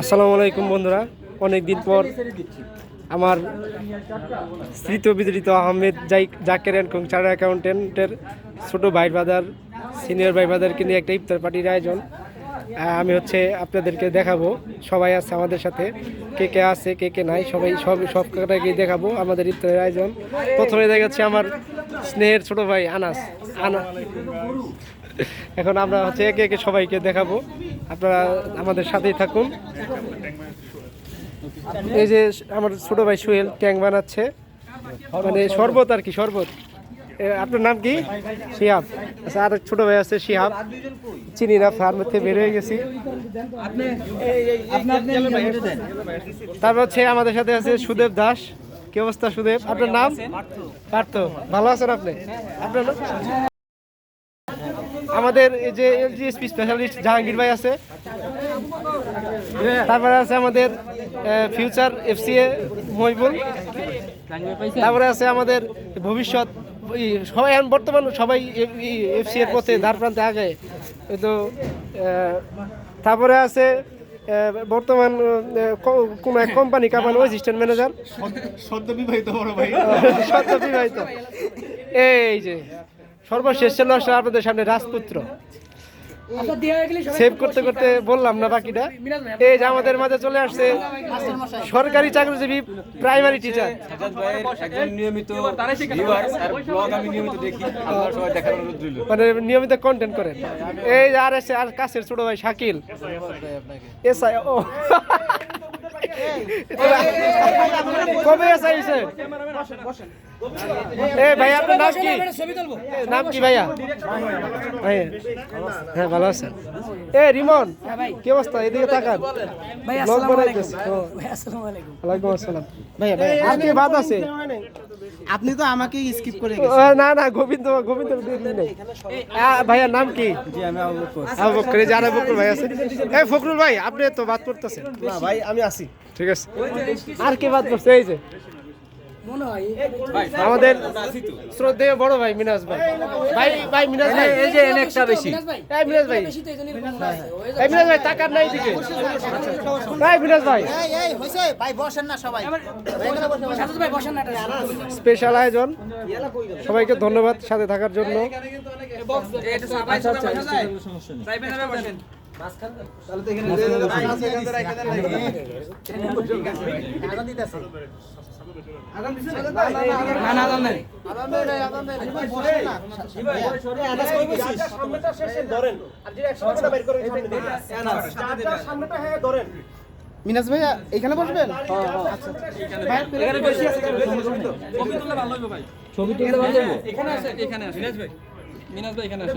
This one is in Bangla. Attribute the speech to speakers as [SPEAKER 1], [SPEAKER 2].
[SPEAKER 1] আসসালামু আলাইকুম বন্ধুরা। অনেক দিন পর আমার স্মৃত বিদরিত আহমেদ জাই জাকের অ্যান্ড চার্টার অ্যাকাউন্টেন্টের ছোটো ভাই বাদার সিনিয়র ভাই বাদারকে নিয়ে একটা ইফতার পার্টির আয়োজন। আমি হচ্ছে আপনাদেরকে দেখাবো। সবাই আছে আমাদের সাথে। কে কে আছে, কে কে নাই, সবাই সব সব কটাকে দেখাবো আমাদের ইফতারের আয়োজন। প্রথমে দেখাচ্ছি আমার স্নেহের ছোট ভাই আনাস। আনা এখন আমরা হচ্ছে একে একে সবাইকে দেখাবো। আপনারা আমাদের সাথেই থাকুন। এই যে আমার ছোট ভাই সোহেল ট্যাং বানাচ্ছে। মানে শরবত আর কি, শরবত। আপনার নাম কি? শিহাব। আচ্ছা আর ছোট ভাই আছে, শিহাব। চিনি না ফার্মের থেকে বের হয়ে গেছি। তারপর হচ্ছে আমাদের সাথে আছে সুদেব দাস। কি অবস্থা সুদেব? আপনার নাম? পার্থ। ভালো আছেন আপনি? আপনার আমাদের এই যে এলজিএসপি স্পেশালিস্ট জাহাঙ্গীর ভাই আছে। তারপরে আছে আমাদের ফিউচার এফসিএ মহিবুল। তারপরে আছে আমাদের ভবিষ্যৎ সবাই এখন বর্তমান সবাই এফসি এর পথে ধার প্রান্তে আগে তো তারপরে আছে বর্তমান কোন এক কোম্পানি কাপানো অ্যাসিস্ট্যান্ট ম্যানেজার
[SPEAKER 2] সদ্য বিবাহিত বড় ভাই।
[SPEAKER 1] সত্য বিবাহিত। এই যে সর্বশেষ ছিল আসলে আপনাদের সামনে রাজপুত্র সেভ করতে করতে বললাম না বাকিটা এই যে আমাদের মাঝে চলে আসছে সরকারি চাকরিজীবী প্রাইমারি টিচার
[SPEAKER 3] নিয়মিত ভিউয়ার আর ব্লগ আমি নিয়মিত দেখি আপনারা সবাই দেখার অনুরোধ রইল
[SPEAKER 1] মানে নিয়মিত কন্টেন্ট করেন এই যে আর এসে আর কাছের ছোট ভাই শাকিল এসআই ও কবে এসআই হয়েছে এ ভাই আপনার নাম কি? নাম কি ভাইয়া? ভাইয়া হ্যাঁ ভালো আছেন। এ রিমন কি অবস্থা? এদিকে তাকান। ব্লগ বানাইতেছি ওয়ালাইকুম আসসালাম। ভাইয়া ভাইয়া আর কি বাদ আছে?
[SPEAKER 2] আপনি তো আমাকে স্কিপ করে
[SPEAKER 1] না না গোবিন্দ গোবিন্দ নেই। ভাইয়ার নাম কি?
[SPEAKER 2] জি আমি আবু
[SPEAKER 1] আবু বকর এই বকর ভাই আছে। এই ফখরুল ভাই আপনি তো বাদ করতেছেন
[SPEAKER 2] না ভাই আমি আসি।
[SPEAKER 1] ঠিক আছে। আর কে বাদ করছে এই যে। আমাদের শ্রদ্ধেয় বড় ভাই মিনাজ ভাই। ভাই ভাই মিনাজ ভাই।
[SPEAKER 3] এই যে এনেকটা বেশি।
[SPEAKER 1] এই মিনাজ ভাই। এই মিনাজ ভাই টাকার নাই দিকে ভাই মিনাজ ভাই।
[SPEAKER 2] এই এই হইছে। ভাই বসেন না সবাই।
[SPEAKER 1] স্পেশাল আয়োজন। সবাইকে ধন্যবাদ সাথে থাকার জন্য।
[SPEAKER 2] মিনাজ ভাইয়া এখানে বসবেন?
[SPEAKER 3] ছবি তুলতে ভালো এখানে আছে এখানে আছে। মিনাজ ভাই মিনাজ ভাই এখানে আছে